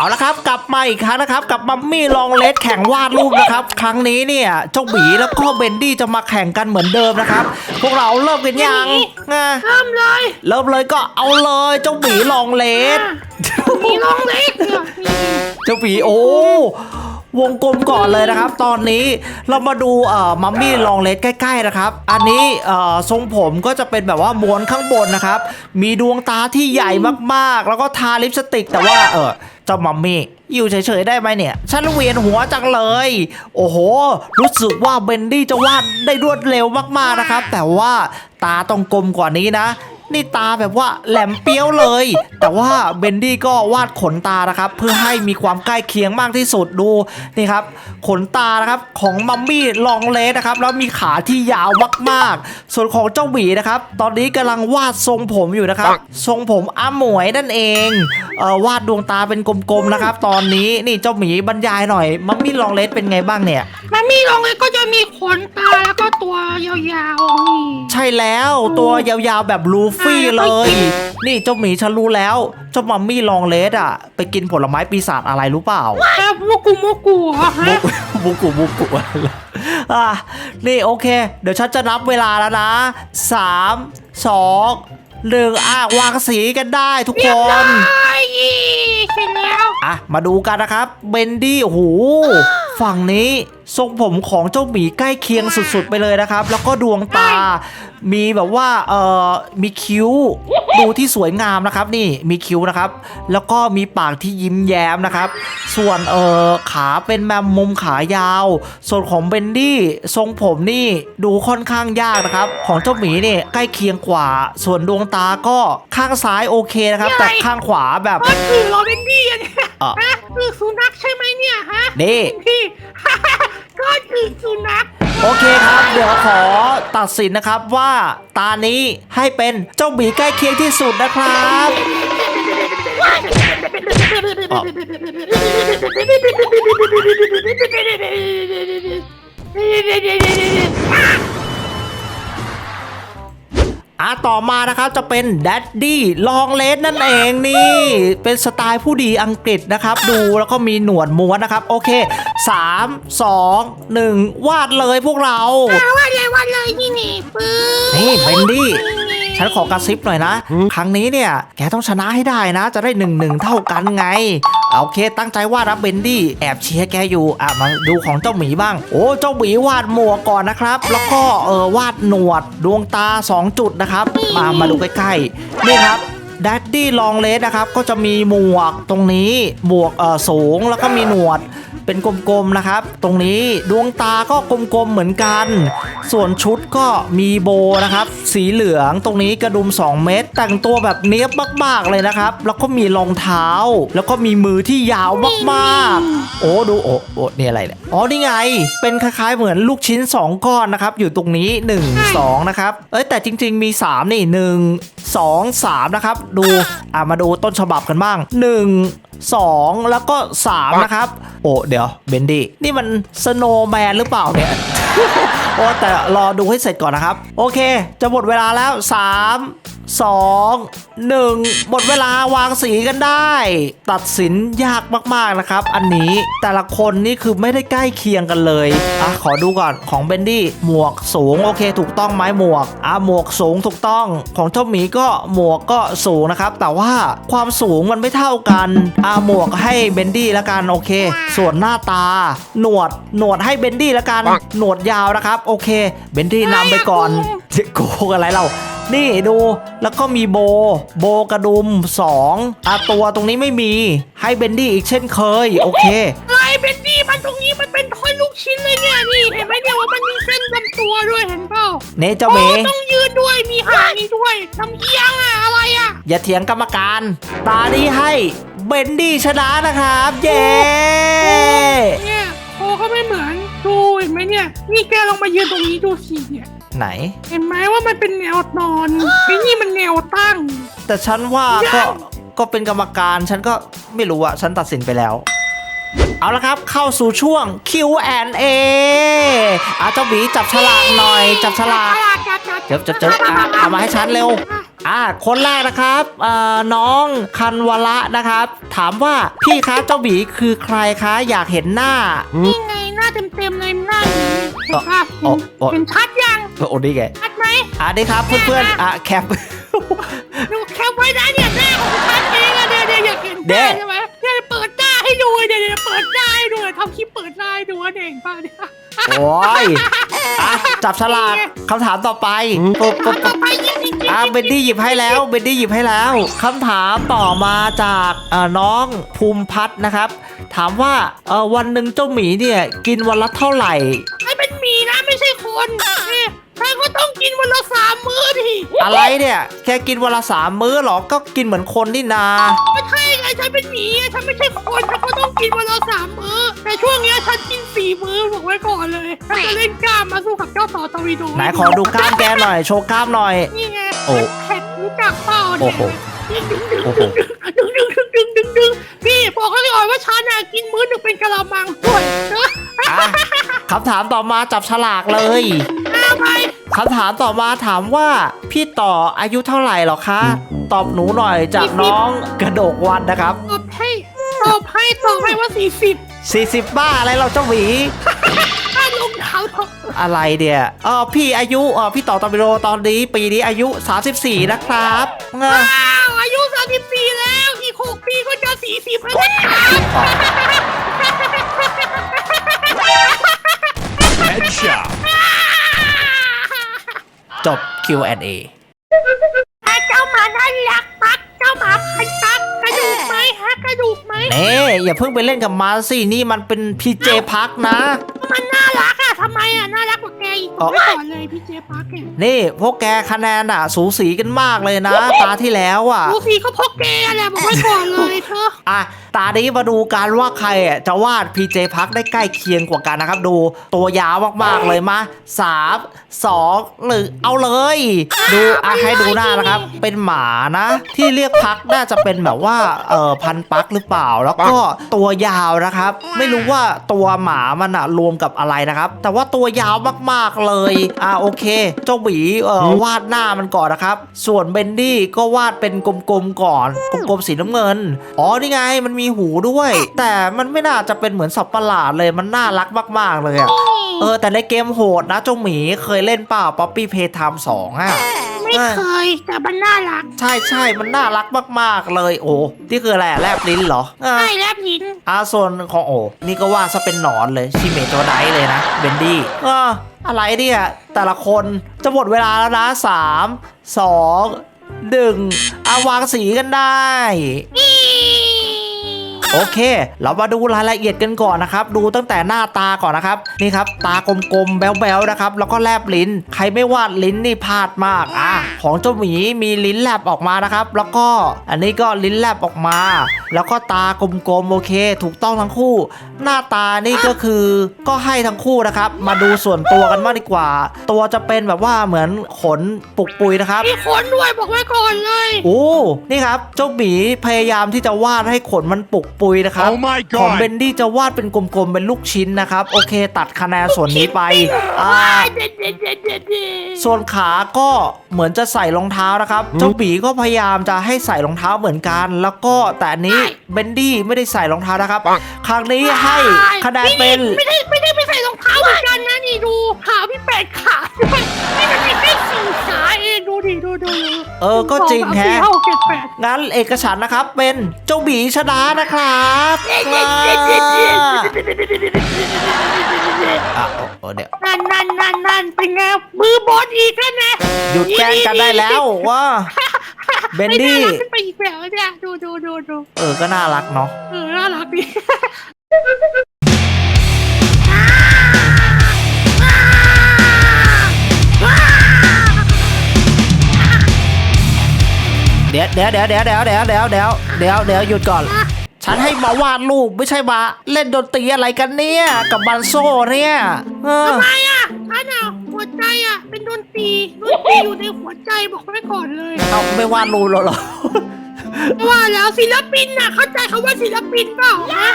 เอาละครับ กลับมาอีกครั้งนะครับ กับมัมมี่ลองเลสแข่งวาดรูปนะครับ ครั้งนี้เนี่ยเจ้าหมีแล้วก็เบนดี้จะมาแข่งกันเหมือนเดิมนะครับ พวกเราเริ่มกันยังไงเริ่มเลย เริ่มเลยก็เอาเลยเจ้าหมีลองเลสมีน้องเล็กเนี่ยนี่เจ้าหมีโอ้วงกลมก่อนเลยนะครับ ตอนนี้เรามาดูเอ่อมัมมี่ลองเลสใกล้ๆนะครับ อันนี้เอ่อทรงผมก็จะเป็นแบบว่าม้วนข้างบนนะครับ มีดวงตาที่ใหญ่มากๆ แล้วก็ทาลิปสติกแต่ว่าเออเจ้ามัมมี่อยู่เฉยๆได้ไหมเนี่ย ฉันเวียนหัวจังเลย โอ้โห รู้สึกว่าเบนดี้จะวาดได้รวดเร็วมากๆนะครับ แต่ว่าตาต้องกลมกว่านี้นะ นี่ตาแบบว่าแหลมเปี้ยวเลย แต่ว่าเบนดี้ก็วาดขนตานะครับ เพื่อให้มีความใกล้เคียงมากที่สุดดูนี่ครับ ขนตานะครับของมัมมี่ลองเลสนะครับ แล้วมีขาที่ยาวมากๆส่วนของเจ้าหมีนะครับ ตอนนี้กำลังวาดทรงผมอยู่นะครับ ทรงผมอาหมวยนั่นเองเออวาดดวงตาเป็นกลมๆนะครับ ตอนนี้นี่เจ้าหมีบรรยายหน่อยมัมมี่ลองเลสเป็นไงบ้างเนี่ยมันมีน้องเล็กก็จะมีขนตาแล้วก็ตัวยาวๆนี่ใช่แล้วตัวยาวๆแบบลูฟี่เลย นี่เจ้าหมีฉันรู้แล้ว เจ้ามัมมี่ลองเลสอะ ไปกินผลไม้ปีศาจอะไรรู้เปล่าแต่โมกุโมกุเหรอฮะบุกุบุกุอะไรล่ะอะนี่โอเค เดี๋ยวฉันจะนับเวลาแล้วนะสามสอง หนึ่งอะวางสีกันได้ทุกคเรียบร้นอยเสร็จแล้ว อะ มาดูกันนะครับ เบนดี้โอ้โหฝั่งนี้ทรงผมของเจ้าหมีใกล้เคียงสุดๆ ไปเลยนะครับ แล้วก็ดวงตา มีแบบว่า เอ่อ มีคิ้ว ดูที่สวยงามนะครับนี่มีคิ้วนะครับ แล้วก็มีปากที่ยิ้มแย้มนะครับ ส่วนเอ่อขาเป็นแมมมุมขายาว ส่วนของเบนดี้ทรงผมนี่ดูค่อนข้างยากนะครับ ของเจ้าหมีนี่ใกล้เคียงกว่า ส่วนดวงตาก็ข้างซ้ายโอเคนะครับ แต่ข้างขวาแบบก็ถือเราเป็นพี่อะเนี่ยอะฮะคือสุนัขใช่ไหมเนี่ยฮะนี่พี่ ก็คือสุนัขโอเคครับ เดี๋ยวขอตัดสินนะครับว่าตานี้ให้เป็นเจ้าหมีใกล้เคียงที่สุดนะครับอ่ะต่อมานะครับจะเป็นแดดดี้ลองเลสนั่นเองนี่ เป็นสไตล์ผู้ดีอังกฤษนะครับ ดูแล้วก็มีหนวดม้วนนะครับ โอเค 3 2 1 วาดเลยพวกเราเอาว่าเลยว่าเลยนี่นี่ปื้นี่เบนดี้ ฉันขอกระซิบหน่อยนะ ครั้งนี้เนี่ย แกต้องชนะให้ได้นะ จะได้หนึ่งหนึ่งเท่ากันไงโอเค ตั้งใจวาดนะเบนดี้แอบเชียร์แกอยู่ อะมาดูของเจ้าหมีบ้าง โอ้เจ้าหมีวาดหมวกก่อนนะครับ แล้วก็เออวาดหนวดดวงตา 2 จุดนะครับ มามาดูใกล้ๆนี่ครับดัดดี้ลองเลสนะครับ ก็จะมีหมวกตรงนี้หมวกเออสูงแล้วก็มีหนวด เป็นกลมๆนะครับ ตรงนี้ดวงตาก็กลมๆเหมือนกัน ส่วนชุดก็มีโบนะครับ สีเหลืองตรงนี้กระดุม 2 เม็ดแต่งตัวแบบเนี้ยบมากๆเลยนะครับ แล้วก็มีรองเท้า แล้วก็มีมือที่ยาวมากๆ โอ้ดูโอ้โอ้นี่อะไรเนี่ยอ๋อนี่ไง เป็นคล้ายๆเหมือนลูกชิ้น 2 ก้อนนะครับ อยู่ตรงนี้ 1 2 นะครับเอ้ยแต่จริง ๆมี 3 นี่ 1 2 3 นะครับ ดูอะมาดูต้นฉบับกันบ้าง 1 2 แล้วก็ 3 นะครับ โอ้เดี๋ยวเบนดี้นี่มันสโนว์แมนหรือเปล่าเนี่ย โอ้แต่รอดูให้เสร็จก่อนนะครับ โอเค จะหมดเวลาแล้ว 3 2 1 หมดเวลาวางสีกันได้ ตัดสินยากมากๆนะครับ อันนี้แต่ละคนนี่คือไม่ได้ใกล้เคียงกันเลยอะขอดูก่อนของเบนดี้หมวกสูง โอเค ถูกต้องไหมหมวกอะหมวกสูงถูกต้อง ของเจ้าหมีก็หมวกก็สูงนะครับ แต่ว่าความสูงมันไม่เท่ากันอะหมวกให้เบนดี้แล้วกันโอเค ส่วนหน้าตา หนวดหนวดให้เบนดี้แล้วกันหนวดยาวนะครับ โอเค เบนดี้นำไปก่อนจะโกงอะไรเรา นี่ดู แล้วก็มีโบ โบกระดุม 2อะตัวตรงนี้ไม่มี ให้เบนดี้อีกเช่นเคย โอเคไอ้เบนดี้มันตรงนี้มันเป็นท่อนลูกชิ้นเลยเนี่ยนี่เห็นไหมเนี่ยว่ามันมีเส้นลำตัวด้วยเห็นเปล่าเนเจ้าหมีโอ้ต้องยืนด้วยมีหางนี่ด้วยทำเอียงอะอะไรอะอย่าเถียงกรรมการ ตานี้ให้เบนดี้ชนะนะครับ เย้เนี่ยโอ้ก็ไม่เหมือน ดูเห็นไหมเนี่ย นี่แกลองมายืนตรงนี้ดูสิเนี่ย ไหน เห็นไหมว่ามันเป็นแนวนอนไอ้นี่มันแนวตั้ง แต่ฉันว่าก็ยังก็เป็นกรรมการฉันก็ไม่รู้อะฉันตัดสินไปแล้ว เอาละครับเข้าสู่ช่วง Q&A อาเจ้าหมีจับฉลากหน่อย จับฉลากจับจับเจ็บเจ็บเจ็บอะเอามาให้ฉันเร็วอ่าคนแรกนะครับเอ่อน้องคันวละนะครับ ถามว่าพี่คะเจ้าหมีคือใครคะอยากเห็นหน้านี่ไงหน้า เต็มๆเลยหน้านี้เห็นปะโอ้โอ้เห็นชัดยังโอ้นี่ไงชัดไหมอ่านี่ครับเพื่อนๆอะแคป ดูแคปไว้นะเนี่ยหน้าของฉันเองอะเนี่ยเนี่ยอยากเห็นหเด้น้าใช่ไหมเนี่ยเปิดหน้าให้ดูเนี่ยเนี่ยเปิดหน้าให้ดูทำคลิปเปิดหน้าให้ดูว่าเด่งป่ะเนี่ยโอ้ยอะจับฉลากคำถามต่อไปปุ๊บปุ๊บต่ปุ๊อบไปยิงยิงยิงอะเบนดี้หยิบให้แล้วเบนดี้หยิบให้แล้วคำถามต่อมาจากเอ่อน้องภูมิพัฒน์นะครับ ถามว่าเออวันหนึ่งเจ้าหมีเนี่ยกินวันละเท่าไหร่ ให้เป็นหมีนะไม่ใช่คนเนี่ยใครก็ต้องกินวันละสามมื้อดิอะไรเนี่ย แค่กินวันละสามมื้อเหรอก็กินเหมือนคนนี่นา ไม่ใช่ไงฉันเป็นหมีอะฉันไม่ใช่คนฉันก็ต้องกินวันละสามมื้อ แต่ช่วงเนี้ยฉันกินสี่มื้อบอกไว้ก่อนเลยฉันจะเล่นกล้ามมาสู้กับเจ้าต่อตวีโดไหนขอดูกล้ามแกหน่อยโชว์กล้ามหน่อย นี่ไงโอ้แผ่นรู้จักเปล่าโอ้เนี่ยโห ดึงดึงโอ้โหดึงดึงดึงดึงดึงดึง พี่บอกเขาก่อนว่าฉันน่ะกินมื้อหนึ่งเป็นกะละมังด้วยเอออะคำถามต่อมาจับฉลากเลยเอาไปคำถามต่อมาถามว่า พี่ต่ออายุเท่าไหร่หรอคะ ตอบหนูหน่อยจากน้องกระโดกวันนะครับ ตอบให้ตอบให้ตอบให้ว่าสี่สิบ40บ้าอะไรเราเจ้าหวีถ้าลงเท้าทองอะไรเดียเออพี่อายุเออพี่ต่อตอบิโดตอนนี้ปีนี้อายุ 34 นะครับเออว้าวอายุสามสิบสี่แล้วอีก หกปีก็จะสี่สิบแล้วนะครับ Headshot. จบ Q&A ถ้าเจ้าหมาน่ารักปักเจ้าหมาพันปักกระดูกไหมฮะกระดูกไหมเน่อย่าเพิ่งไปเล่นกับมาสินี่มันเป็นพีเจพักนะ มันน่ารักอะทำไมอะน่ารักกว่า แกอีกบอกไว้ก่อนเลยพี่เจปักเนี่ยนี่พวกแกคะแนนอะ สูสีกันมากเลยนะ ตาที่แล้วอะ ดูสิเขาพกแกแหละบอกไว้ก่อนเลยเธออะ ตานี้มาดูกันว่าใครอะจะวาด PJ พักได้ใกล้เคียงกว่ากันนะครับ ดูตัวยาวมากๆเลยมาสามสองหนึ่งเอาเลย ดูอะให้ดูหน้านะครับ เป็นหมานะ ที่เรียกพักน่าจะเป็นแบบว่าเออพันปักหรือเปล่า แล้วก็ตัวยาวนะครับ ไม่รู้ว่าตัวหมามันอะรวมกับอะไรนะครับ แต่ว่าตัวยาวมากๆเลย อะโอเค เจ้าหมีเออวาดหน้ามันก่อนนะครับ ส่วนเบนดี้ก็วาดเป็นกลมๆก่อน กลมๆสีน้ำเงิน อ๋อนี่ไงมันมีหูด้วย แต่มันไม่น่าจะเป็นเหมือนสัตว์ประหลาดเลยมันน่ารักมาก ๆ เลยอะเออแต่ในเกมโหดนะเจ้าหมีเคยเล่นเปล่าป๊อปปี้เพย์ไทม์สองอะไม่เคยแต่มันน่ารัก ใช่ใช่มันน่ารักมากๆเลย โอ้นี่คืออะไรอะแลบลิ้นเหรออะใช่แล้วหินอาส่วนของโอ้นี่ก็ว่าซะเป็นหนอนเลยชิเมโจไดเลยนะเบนดี้อะ อะไรเนี่ย แต่ละคนจะหมดเวลาแล้วนะสามสองหนึ่งอาวางสีกันได้ โอเค เรามาดูรายละเอียดกันก่อนนะครับ ดูตั้งแต่หน้าตาก่อนนะครับ นี่ครับ ตากลมๆ แบ๊วๆ นะครับ แล้วก็แลบลิ้น ใครไม่วาดลิ้นนี่พลาดมาก อะ ของเจ้าหมีมีลิ้นแลบออกมานะครับ แล้วก็ อันนี้ก็ลิ้นแลบออกมา แล้วก็ตากลมๆ โอเค ถูกต้องทั้งคู่ หน้าตานี่ก็คือก็ให้ทั้งคู่นะครับ มาดูส่วนตัวกันบ้างดีกว่า ตัวจะเป็นแบบว่าเหมือนขนปุกปุยนะครับ มีขนด้วยบอกไว้ก่อนเลย โอ้ นี่ครับ เจ้าหมีพยายามที่จะวาดให้ขนมันปุกปุยนะครับ Oh my ของเบ god. นดี้จะวาดเป็นกลมๆ เป็นลูกชิ้นนะครับ โอเค ตัดคะแนนส่วนนี้ไปอ่าเด็ดเด็ดเด็ดเด็ดเด็ดส่วนขาก็เหมือนจะใส่รองเท้านะครับ เจ้าหมีก็พยายามจะให้ใส่รองเท้าเหมือนกัน แล้วก็แต่อันนี้เบนดี้ไม่ได้ใส่รองเท้านะครับ ครั้งนี้ให้คะแนนเป็นไม่ได้ไม่ได้ไปใส่รองเท้าเหมือนกันนะนี่ดูขาพี่แปดขาด้วยนี่มันมีแค่สี่ขาเอง ดูดิดูดูเออก็จริงแฮะสองสามสี่ห้าหกเจ็ดแปดงั้นเอกฉันท์นะครับเป็นเจ้าหมีชนะนะครับเด็ดเด็ดเด็ดเด็ดเด็ดอะโอ้โอ้เดี๋ยวนั่นนั่นนั่นนั่นเป็นไงมือบอลอีกแล้วนะหยุดแกล้งกันได้แล้วว่าเบนไม่น่าดี้รักขึ้นไปอีกแล้วเนี่ยดูดูดูดูเออก็น่ารักเนาะ เออน่ารักดี เดี๋ยวเดี๋ยวเดี๋ยวเดี๋ยวเดี๋ยวเดี๋ยวเดี๋ยวเดี๋ยวเดี๋ยวเดี๋ยวหยุดก่อน ฉันให้มาวาดรูปไม่ใช่มาเล่นดนตรีอะไรกันเนี่ยกับบันโซ่เนี่ยเออทำไมอะอันอะหัวใจอะเป็นดนตรีดนตรีอยู่ในหัวใจบอกไว้ก่อนเลยเอาไม่วาดรูปหรอเหรอว่าแล้วศิลปินน่ะเข้าใจคำว่าศิลปินเปล่าฮะ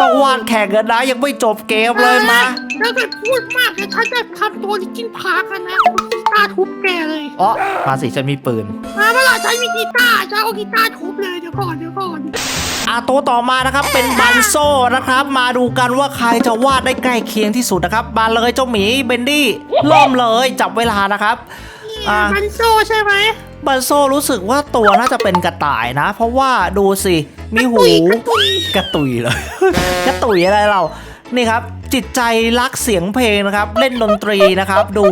ต้องวาดแข่งกันนะยังไม่จบเกมเลยมาถ้าเกิดพูดมากเดี๋ยวฉันจะทำตัวลิจินพาร์กันนะ ตาร์ทุบแกเลย อ๋อมาสิฉันมีปืน มาเมื่อไหร่ฉันมีกีตาร์ฉันเอากีตาร์ทุบเลยเดี๋ยวก่อนเดี๋ยวก่อนอะตัวต่อมานะครับเป็นบันโซนะครับ มาดูกันว่าใครจะวาดได้ใกล้เคียงที่สุดนะครับมาเลยเจ้าหมีเบนดี้เริ่มเลยจับเวลานะครับอะมันโซใช่ไหมบันโซรู้สึกว่าตัวน่าจะเป็นกระต่ายนะ เพราะว่าดูสิ มีหู กระตุยกระตุยเลย กระตุยอะไรเรา นี่ครับ จิตใจรักเสียงเพลงนะครับ เล่นดนตรีนะครับ ดู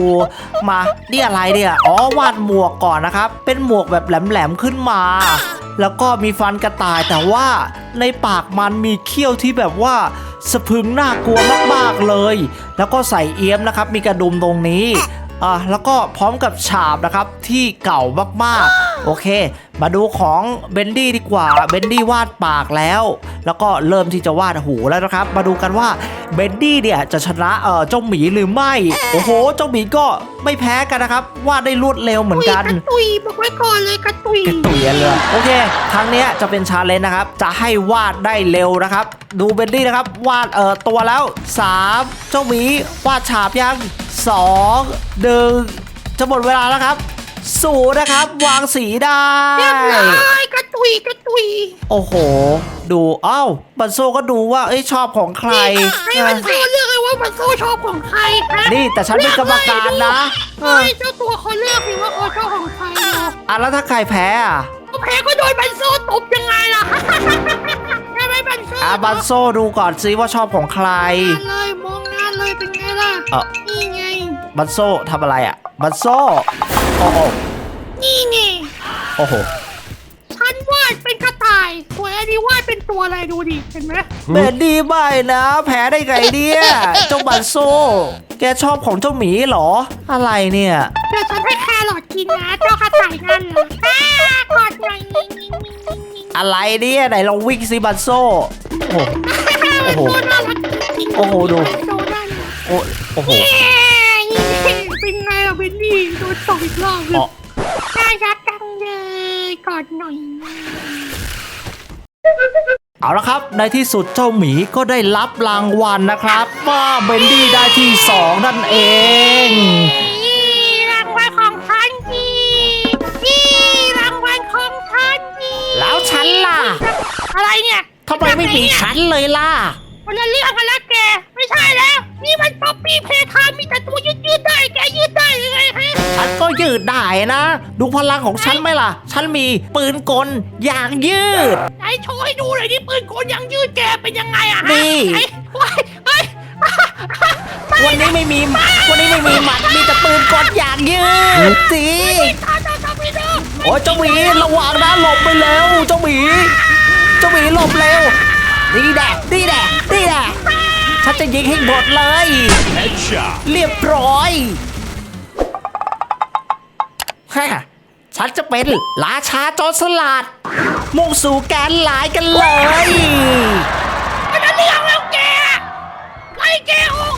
มานี่อะไรเนี่ยอ๋อวาดหมวกก่อนนะครับ เป็นหมวกแบบแหลมๆขึ้นมา แล้วก็มีฟันกระต่ายแต่ว่าในปากมันมีเขี้ยวที่แบบว่าสะพรึงน่ากลัวมากๆเลย แล้วก็ใส่เอี้ยมนะครับ มีกระดุมตรงนี้ อะแล้วก็พร้อมกับฉาบนะครับที่เก่ามากๆ โอเค มาดูของเบนดี้ดีกว่าเบนดี้วาดปากแล้ว แล้วก็เริ่มที่จะวาดหูแล้วนะครับ มาดูกันว่าเบนดี้เนี่ยจะชนะเออเจ้าหมีหรือไม่ โอ้โห เจ้าหมีก็ไม่แพ้กันนะครับ วาดได้รวดเร็วเหมือนกันกระตุยบอกไว้ก่อนเลยกระตุยกระตุยเลยโอเคครั้งเนี้ยจะเป็นชาเลนจ์นะครับ จะให้วาดได้เร็วนะครับ ดูเบนดี้นะครับ วาดเอ่อตัวแล้ว 3 เจ้าหมีวาดฉาบยัง 2 1จะหมดเวลาแล้วครับศูนย์นะครับ วางสีได้เรียบร้อยกระตุยกระตุย โอ้โห ดูเอ้าบันโซก็ดูว่าเอ้ยชอบของใครให้มันโซเลือกเลยว่ามันโซชอบของใครฮะนี่แต่ฉันเป็นกรรมการนะเอเฮ้อยเจ้าตัวเขาเลือกสิว่าเขาชอบของใครเนาะอะแล้วถ้าใครแพ้อะแพ้ก็โดนบันโซตบยังไงล่ะใช่ไหมบันโซอะบันโซดูก่อนซิว่าชอบของใครงานเลยมองงานเลยเป็นไงล่ะเอ่อนี่ไง บันโซทำอะไรอะ บันโซโอ้โหนี่ไงโอ้โหฉันวาดเป็นกระต่ายส่วนอันนี้วาดเป็นตัวอะไรดูดิ เห็นไหมเบนดี้ไม่นะ แพ้ได้ไงเนี่ยเจ้าบันโซแกชอบของเจ้าหมีเหรอ อะไรเนี่ย เดี๋ยวฉันให้แครอทกินนะ เจ้ากระต่ายนั่นเหรออ่ากอดหน่อยนี่นี่นี่นี่อะไรเนี่ยไหนลองวิ่งสิบันโซโอ้โห โอ้โหตัวน่ารักจริงๆโอ้โหดูโดนได้เลยโอ้โอ้โห เย้ โดนตบอีกรอบเลอ๋ยอน่ารักจังเลยกอดหน่อยนะเอาละครับ ในที่สุดเจ้าหมีก็ได้รับรางวัลนะครับ ว่าเบนดี้ได้ที่สองนั่นเองนี่รางวัลของฉันนี่นี่รางวัลของฉันนี่แล้วฉันล่ะ อะไรเนี่ยทำไมไม่มีฉันเลยล่ะคนละเรื่องกันแล้วแก ไม่ใช่แล้ว ยืดได้นะ ดูพลังของฉันไหมล่ะ ฉันมีปืนกลอย่างยืด ไหนโชว์ให้ดูหน่อยดิปืนโกนยังยืดแกเป็นยังไงอะฮะนี่ไอ้เฮ้ยเฮ้ยวันนี้ไม่มีวันนี้ไม่มีหมัดมีแต่ปืนกลอย่างยืดสิตาตาตาไม่ดูโอ้ยเจ้าหมีระวังนะหลบไปเร็วเจ้าหมีเจ้าหมีหลบเร็วนี่แดกนี่แดกนี่แดกฉันจะยิงให้หมดเลย Headshot. เรียบร้อย ฮะฉันจะเป็นราชาจอสลัด มุ่งสู่แกนหลายกันเลย อันนั้งเรื่องแล้วแกไอ้แกออก